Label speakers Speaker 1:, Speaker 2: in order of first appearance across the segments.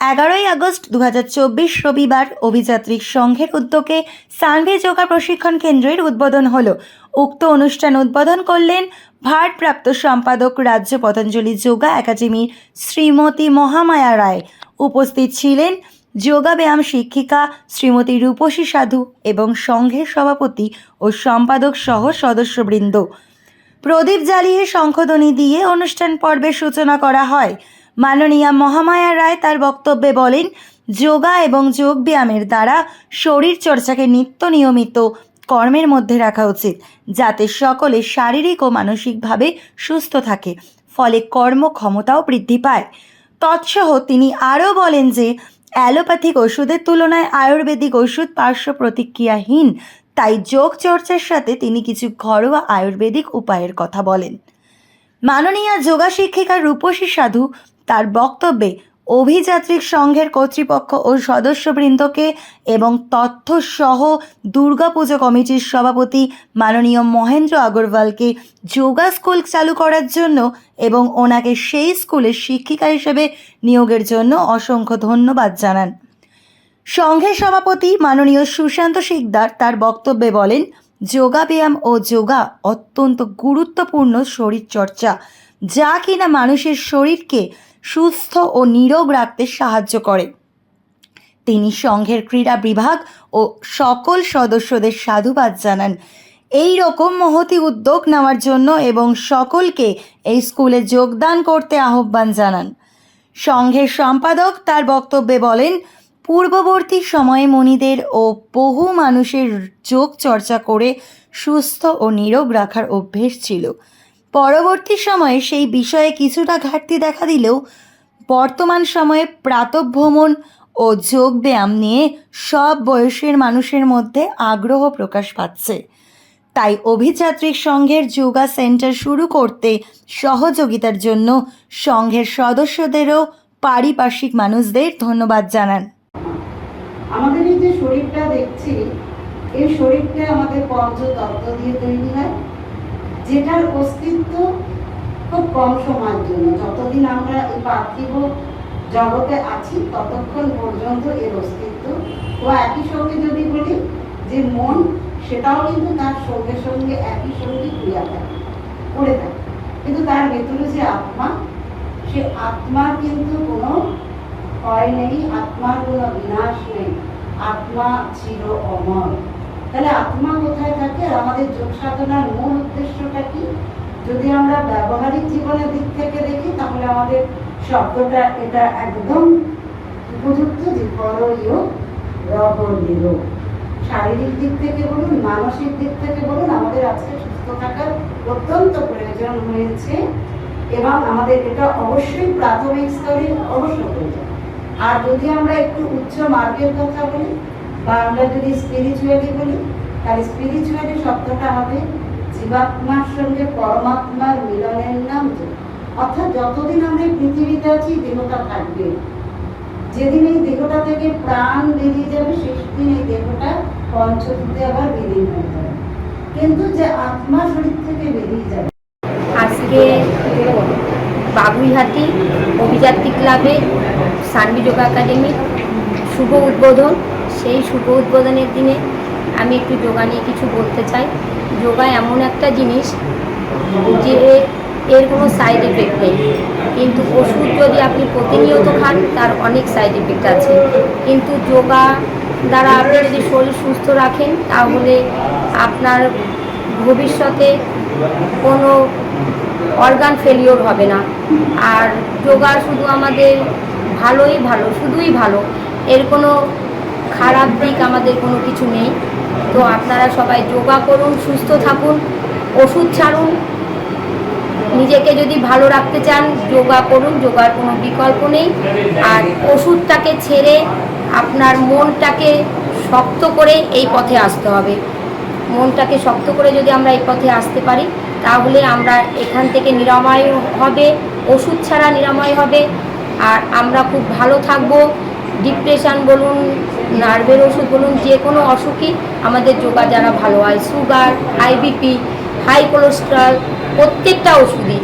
Speaker 1: এগারোই আগস্ট দু হাজার চব্বিশ রবিবার অভিযাত্রিক সংঘের উদ্যোগে সানভে যোগা প্রশিক্ষণ কেন্দ্রের উদ্বোধন হলো। উক্ত অনুষ্ঠান উদ্বোধন করলেন ভারপ্রাপ্ত সম্পাদক রাজ্য পতঞ্জলি যোগা একাডেমির শ্রীমতী মহামায়া রায়। উপস্থিত ছিলেন যোগা ব্যায়াম শিক্ষিকা শ্রীমতী রূপসী সাধু এবং সংঘের সভাপতি ও সম্পাদক সহ সদস্যবৃন্দ। প্রদীপ জ্বালিয়ে শঙ্খধ্বনি দিয়ে অনুষ্ঠান পর্বের সূচনা করা হয়। মাননীয়া মহামায়া রায় তার বক্তব্যে বলেন, যোগা এবং যোগ ব্যায়ামের দ্বারা শরীর চর্চাকে নিত্য নিয়মিত কর্মের মধ্যে রাখা উচিত, যাতে সকলে শারীরিক ও মানসিকভাবে সুস্থ থাকে, ফলে কর্মক্ষমতাও বৃদ্ধি পায়। তৎসহ তিনি আরও বলেন যে, অ্যালোপ্যাথিক ওষুধের তুলনায় আয়ুর্বেদিক ওষুধ পার্শ্ব প্রতিক্রিয়াহীন তাই যোগ চর্চার সাথে তিনি কিছু ঘরোয়া আয়ুর্বেদিক উপায়ের কথা বলেন। মাননীয় যোগা শিক্ষিকা রূপসী সাধু তার বক্তব্যে অভিযাত্রিক সংঘের কর্তৃপক্ষ ও সদস্যবৃন্দকে এবং তথ্য সহ দুর্গাপুজো কমিটির সভাপতি মাননীয় মহেন্দ্র আগরওয়ালকে যোগা স্কুল চালু করার জন্য এবং ওনাকে সেই স্কুলের শিক্ষিকা হিসেবে নিয়োগের জন্য অসংখ্য ধন্যবাদ জানান। সংঘের সভাপতি মাননীয় সুশান্ত শিকদার তার বক্তব্যে বলেন, যোগা ব্যায়াম ও যোগা অত্যন্ত গুরুত্বপূর্ণ শরীরচর্চা। যা কিনা মানুষের শরীরকে সুস্থ ও নীরব রাখতে সাহায্য করে। তিনি সংঘের ক্রীড়া বিভাগ ও সকল সদস্যদের সাধুবাদ জানান। এই রকম মহতি উদ্যোগ নেওয়ার জন্য এবং সকলকে এই স্কুলে যোগদান করতে আহ্বান জানান। সংঘের সম্পাদক তার বক্তব্যে বলেন, পূর্ববর্তী সময়ে মণিদের ও বহু মানুষের যোগ চর্চা করে সুস্থ ও নীরোগ রাখার অভ্যেস ছিল। পরবর্তী সময়ে সেই বিষয়ে কিছুটা ঘাটতি দেখা দিলেও বর্তমান সময়ে প্রাতভ্রমণ ও যোগব্যায়াম নিয়ে সব বয়সের মানুষের মধ্যে আগ্রহ প্রকাশ পাচ্ছে। তাই অভিযাত্রিক সংঘের যোগা সেন্টার শুরু করতে সহযোগিতার জন্য সংঘের সদস্যদেরও পারিপার্শ্বিক মানুষদের ধন্যবাদ জানান।
Speaker 2: আমাদের এই যে শরীরটা দেখছি, এই শরীরটা আমাদের পঞ্চতত্ত্ব দিয়ে তৈরি হয়। যেটার অস্তিত্ব খুব কম সময়ের জন্য। যতদিন আমরা এই পার্থিব জগতে আছি, ততক্ষণ পর্যন্ত এর অস্তিত্ব। ও একই সঙ্গে যদি বলি যে মন, সেটাও কিন্তু তার সঙ্গে সঙ্গে একই সঙ্গে ক্রিয়া থাকে করে থাকে। কিন্তু তার ভেতরে যে আত্মা, সে আত্মার কিন্তু কোনো ক্ষয় নেই, আত্মার কোনো বিনাশ নেই। আত্মা ছিল অমর। তাহলে আত্মা কোথায় থাকে? আমাদের যোগ সাধনার মূল উদ্দেশ্যটা কি? যদি আমরা ব্যবহারিক জীবনের দিক থেকে দেখি, তাহলে আমাদের শব্দটা এটা একদম উপযুক্ত যে রব শারীরিক দিক থেকে বলুন, মানসিক দিক থেকে বলুন, আমাদের আজকে সুস্থ থাকার অত্যন্ত প্রয়োজন হয়েছে এবং আমাদের এটা অবশ্যই প্রাথমিক স্তরে অবশ্য প্রয়োজন। আর যদি আমরা একটু উচ্চ মার্গের কথা বলি বা আমরা যদি স্পিরিচুয়ালি বলি, তাহলে স্পিরিচুয়ালি শব্দটা হবে জীবাত্মার সঙ্গে পরমাত্মার মিলনের নাম অর্থাৎ যতদিন আমরা পৃথিবীতে আছি, দেহটা থাকবে। যেদিন এই দেহটা থেকে প্রাণ বেরিয়ে যাবে শেষ দিন এই দেহটা পঞ্চভূতে আবার বেরিয়ে যেতে হবে কিন্তু যে আত্মা শরীর থেকে বেরিয়ে যাবে।
Speaker 3: আজকে বাবুইহাটি অভিযাত্রী ক্লাবে সানবি যোগা একাডেমি শুভ উদ্বোধন। সেই শুভ উদ্বোধনের দিনে আমি একটু যোগা নিয়ে কিছু বলতে চাই। যোগা এমন একটা জিনিস যে এর কোনো সাইড এফেক্ট নেই। কিন্তু ওষুধ যদি আপনি প্রতিনিয়ত খান, তার অনেক সাইড এফেক্ট আছে। কিন্তু যোগা দ্বারা আপনি যদি শরীর সুস্থ রাখেন, তাহলে আপনার ভবিষ্যতে কোনো অর্গান ফেলিওর হবে না। আর যোগা শুধু আমাদের ভালোই ভালো, শুধুই ভালো। এর কোনো খারাপ দিক আমাদের কোনো কিছু নেই। তো আপনারা সবাই যোগা করুন, সুস্থ থাকুন, ওষুধ ছাড়ুন। নিজেকে যদি ভালো রাখতে চান, যোগা করুন, যোগার কোনো বিকল্প নেই। আর ওষুধটাকে ছেড়ে আপনার মনটাকে শক্ত করে এই পথে আসতে হবে। মনটাকে শক্ত করে যদি আমরা এই পথে আসতে পারি, তাহলে আমরা এখান থেকে নিরাময় হবে, ওষুধ ছাড়া নিরাময় হবে। আর আমরা খুব ভালো থাকব। ডিপ্রেশন বলুন নার্ভের ওষুধ বলুন, যে কোনো অসুখই আমাদের যোগা যারা ভালো হয়, sugar high BP high cholesterol প্রত্যেকটা ওষুধই,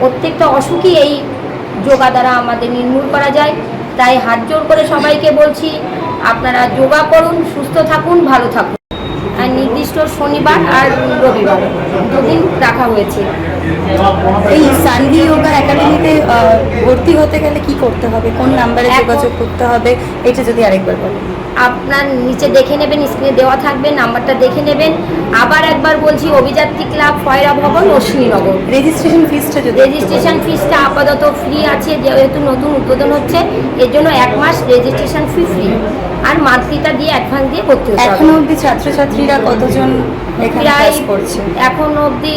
Speaker 3: প্রত্যেকটা অসুখই এই যোগা দ্বারা আমাদের নির্মূল করা যায়। তাই হাত জোর করে সবাইকে বলছি, আপনারা যোগা করুন, সুস্থ থাকুন, ভালো থাকুন। আর নির্দিষ্ট শনিবার আর রবিবার দুদিন রাখা হয়েছে।
Speaker 1: এই সানভি যোগা একাডেমিতে ভর্তি হতে গেলে কি করতে হবে? কোন নাম্বারে যোগাযোগ করতে হবে? এটা যদি আরেকবার বলেন।
Speaker 3: আপনার নিচে দেখে নেবেন স্ক্রিনে দেওয়া থাকবে নাম্বারটা দেখে নেবেন। আবার একবার বলছি অভিযাত্রী ক্লাব ফয়রা ভবন অশ্বিনীনগর
Speaker 1: রেজিস্ট্রেশন ফিসটা যদি
Speaker 3: রেজিস্ট্রেশন ফিসটা আপাতত ফ্রি আছে যেহেতু নতুন উদ্বোধন হচ্ছে এর জন্য এক মাস রেজিস্ট্রেশন ফি ফ্রি আর মান্থলিটা দিয়ে অ্যাডভান্স দিয়ে
Speaker 1: বলেন।
Speaker 3: হতে এখনও
Speaker 1: অবধি ছাত্রছাত্রীরা কতজন
Speaker 3: প্রায়
Speaker 1: করছে?
Speaker 3: এখন অবধি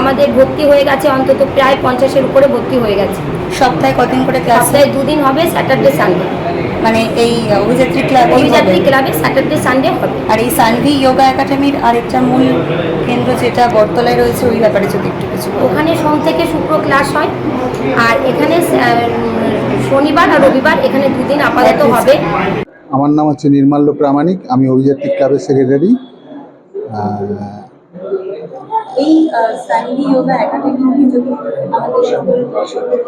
Speaker 3: আমাদের ভর্তি হয়ে গেছে অন্তত প্রায় পঞ্চাশের উপরে ভর্তি হয়ে গেছে।
Speaker 1: সপ্তাহে কদিন করে ক্লাস
Speaker 3: সপ্তাহে দুদিন হবে স্যাটারডে সানডে
Speaker 1: মানে এই অভিযাত্রী ক্লাব
Speaker 3: অভিযাত্রী ক্লাবে স্যাটারডে সানডে হবে।
Speaker 1: আর এই সানভি যোগা একাডেমির আরেকটা মূল কেন্দ্র যেটা বটতলায় রয়েছে ওই ব্যাপারে যদি একটু কিছু
Speaker 3: ওখানে সোম থেকে শুক্র ক্লাস হয়। আর এখানে শনিবার আর রবিবার এখানে দুদিন আপাতত হবে।
Speaker 4: আমার নাম হচ্ছে নির্মাল্য প্রামাণিক আমি অভিযাত্রী ক্লাবের সেক্রেটারি
Speaker 1: এই সানভি যোগা একাডেমি যদি আমাদের সকল দর্শকদের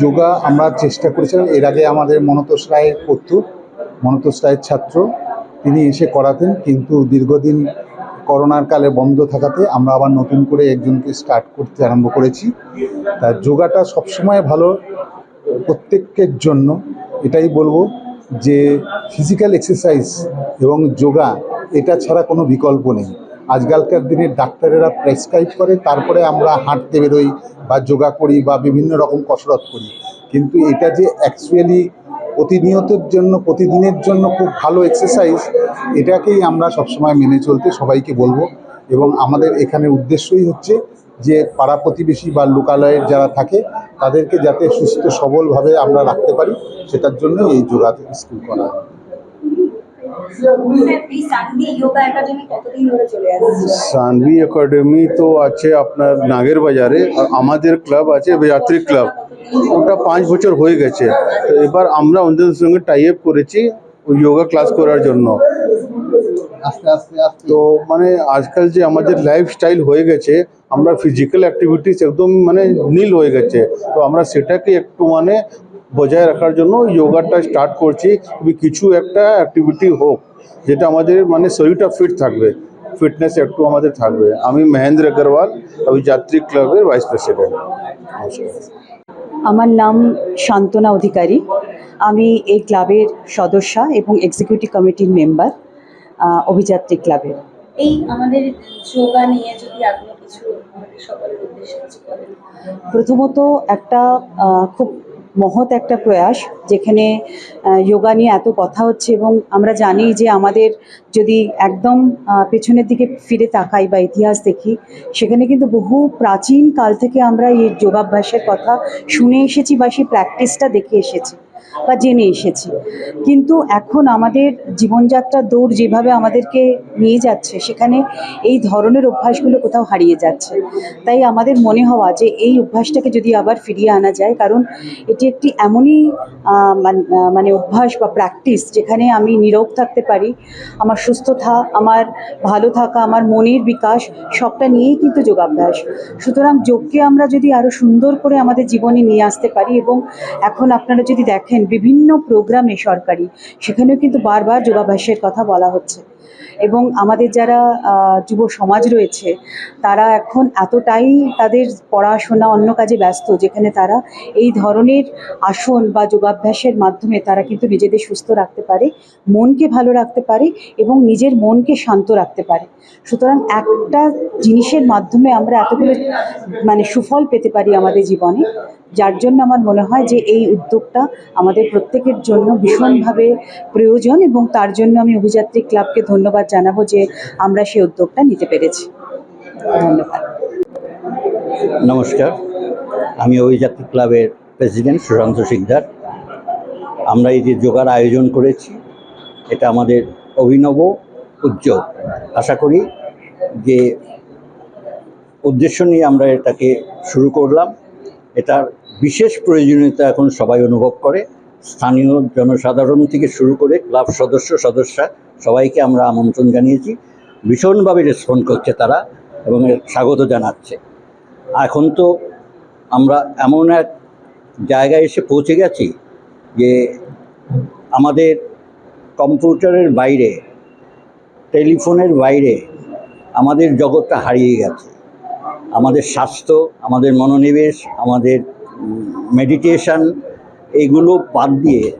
Speaker 4: যোগা আমরা চেষ্টা করেছিলাম এর আগে আমাদের মনতোষ রায় করতো মনতোষ রায়ের ছাত্র তিনি এসে করাতেন কিন্তু দীর্ঘদিন করোনার কালে বন্ধ থাকাতে আমরা আবার নতুন করে একজনকে স্টার্ট করতে আরম্ভ করেছি। তা যোগাটা সবসময় ভালো প্রত্যেকের জন্য। এটাই বলব যে ফিজিক্যাল এক্সারসাইজ এবং যোগা, এটা ছাড়া কোনো বিকল্প নেই। আজকালকার দিনে ডাক্তারেরা প্রেসক্রাইব করে, তারপরে আমরা হাঁটতে বেরোই বা যোগা করি বা বিভিন্ন রকম কসরত করি। কিন্তু এটা যে অ্যাকচুয়ালি প্রতিনিয়তের জন্য, প্রতিদিনের জন্য খুব ভালো এক্সারসাইজ এটাকেই আমরা সবসময় মেনে চলতে সবাইকে বলব। এবং আমাদের এখানে উদ্দেশ্যই হচ্ছে যে পাড়া প্রতিবেশী বা লোকালয়ের যারা থাকে তাদেরকে যাতে সুস্থ সবলভাবে আমরা রাখতে পারি সেটার জন্য এই যোগা স্কুল করা।
Speaker 1: সানভি একাডেমি কতদিন ধরে চলে আসছে?
Speaker 5: সানভি একাডেমি তো আছে আপনার নাগের বাজারে আর আমাদের ক্লাব আছে যাত্রী ক্লাব ওটা পাঁচ বছর হয়ে গেছে। তো এবার আমরা ওদের সঙ্গে টাই আপ করেছি ওই যোগা ক্লাস করার জন্য। তো মানে আজকাল যে আমাদের লাইফস্টাইল হয়ে গেছে আমরা ফিজিক্যাল অ্যাক্টিভিটিস একদম মানে নীল হয়ে গেছে। তো আমরা সেটাকে একটু মানে বজায় রাখার জন্য যোগাটা স্টার্ট করছি। কিছু একটা অ্যাক্টিভিটি হোক যেটা আমাদের মানে শরীরটা ফিট থাকবে। ফিটনেস একটু আমাদের থাকবে। আমি মহেন্দ্র আগরওয়াল আমি যাত্রী ক্লাবের ভাইস প্রেসিডেন্ট
Speaker 6: আমার নাম শান্তনা অধিকারী। আমি এই ক্লাবের সদস্যা এবং এক্সিকিউটিভ কমিটির মেম্বার অভিযাত্রী ক্লাবের।
Speaker 1: এই আমাদের যোগা নিয়ে যদি আপনি কিছু সকলের উদ্দেশ্যে বলেন।
Speaker 6: প্রথমত একটা খুব মহৎ একটা প্রয়াস যেখানে যোগা নিয়ে এত কথা হচ্ছে এবং আমরা জানি যে আমাদের যদি একদম পেছনের দিকে ফিরে তাকাই বা ইতিহাস দেখি সেখানে কিন্তু বহু প্রাচীন কাল থেকে আমরা এই যোগাভ্যাসের কথা শুনে এসেছি বা সেই প্র্যাকটিসটা দেখে এসেছি। বা জেনে এসেছি। কিন্তু এখন আমাদের জীবনযাত্রার দৌড় যেভাবে আমাদেরকে নিয়ে যাচ্ছে, সেখানে এই ধরনের অভ্যাসগুলো কোথাও হারিয়ে যাচ্ছে। তাই আমাদের মনে হওয়া যে এই অভ্যাসটাকে যদি আবার ফিরিয়ে আনা যায়, কারণ এটি একটি এমনই মানে অভ্যাস বা প্র্যাকটিস যেখানে আমি নীরব থাকতে পারি, আমার সুস্থতা, আমার ভালো থাকা, আমার মনের বিকাশ, সবটা নিয়েই কিন্তু যোগাভ্যাস। সুতরাং যোগকে আমরা যদি আরও সুন্দর করে আমাদের জীবনে নিয়ে আসতে পারি এবং এখন আপনারা যদি দেখেন বিভিন্ন প্রোগ্রামে সরকারি, সেখানেও কিন্তু বারবার যোগাভ্যাসের কথা বলা হচ্ছে। এবং আমাদের যারা যুব সমাজ রয়েছে, তারা এখন এতটাই তাদের পড়াশোনা অন্য কাজে ব্যস্ত, যেখানে তারা এই ধরনের আসন বা যোগাভ্যাসের মাধ্যমে তারা কিন্তু নিজেদের সুস্থ রাখতে পারে, মনকে ভালো রাখতে পারে এবং নিজের মনকে শান্ত রাখতে পারে। সুতরাং একটা জিনিসের মাধ্যমে আমরা এতগুলো মানে সুফল পেতে পারি আমাদের জীবনে যার জন্য আমার মনে হয় যে এই উদ্যোগটা আমাদের প্রত্যেকের জন্য ভীষণভাবে প্রয়োজন এবং তার জন্য আমি অভিযাত্রী ক্লাবকে ধন্যবাদ জানাব যে আমরা সেই উদ্যোগটা নিতে পেরেছি। ধন্যবাদ।
Speaker 7: নমস্কার। আমি অভিযাত্রী ক্লাবের প্রেসিডেন্ট সুশান্ত সিকদার আমরা এই যে যোগার আয়োজন করেছি, এটা আমাদের অভিনব উদ্যোগ। আশা করি যে উদ্দেশ্য নিয়ে আমরা এটাকে শুরু করলাম। এটার বিশেষ প্রয়োজনীয়তা এখন সবাই অনুভব করে। স্থানীয় জনসাধারণ থেকে শুরু করে ক্লাব সদস্য, সদস্যা সবাইকে আমরা আমন্ত্রণ জানিয়েছি। ভীষণভাবে রেসপন্ড করছে তারা এবং স্বাগত জানাচ্ছে। এখন তো আমরা এমন এক জায়গায় এসে পৌঁছে গেছি যে আমাদের কম্পিউটারের বাইরে, টেলিফোনের বাইরে আমাদের জগৎটা হারিয়ে গেছে। আমাদের স্বাস্থ্য, আমাদের মনোনিবেশ, আমাদের মেডিটেশন এগুলো বাদ দিয়ে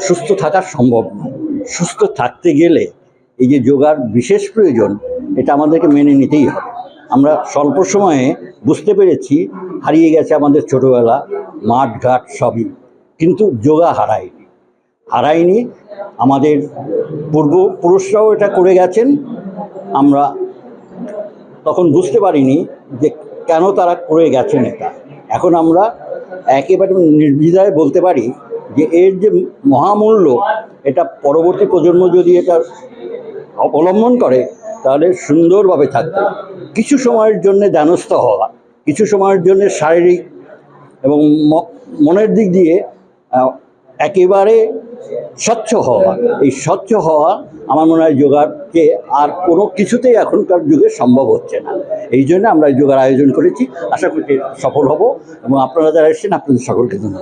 Speaker 7: সুস্থ থাকা সম্ভব নয় সুস্থ থাকতে গেলে এই যে যোগার বিশেষ প্রয়োজন, এটা আমাদেরকে মেনে নিতেই হবে। আমরা স্বল্প সময়ে বুঝতে পেরেছি, হারিয়ে গেছে আমাদের ছোটোবেলা মাঠ ঘাট সবই। কিন্তু যোগা হারায়নি। হারায়নি, আমাদের পূর্বপুরুষরাও এটা করে গেছেন। আমরা তখন বুঝতে পারিনি যে কেন তারা করে গেছেন এটা। এখন আমরা একেবারে নির্বিধায় বলতে পারি যে এর যে মহামূল্য, এটা পরবর্তী প্রজন্ম যদি এটা অবলম্বন করে, তাহলে সুন্দরভাবে থাকবে। কিছু সময়ের জন্য ধ্যানস্থ হওয়া, কিছু সময়ের জন্য শারীরিক এবং মনের দিক দিয়ে একেবারে স্বচ্ছ হওয়া। এই স্বচ্ছ হওয়া আমার মনে হয় যোগাকে আর কোনো কিছুতেই এখনকার যুগে সম্ভব হচ্ছে না। এই জন্য আমরা যোগার আয়োজন করেছি। আশা করি সফল হব এবং আপনারা যারা এসেছেন, আপনাদের সকলকে ধন্যবাদ।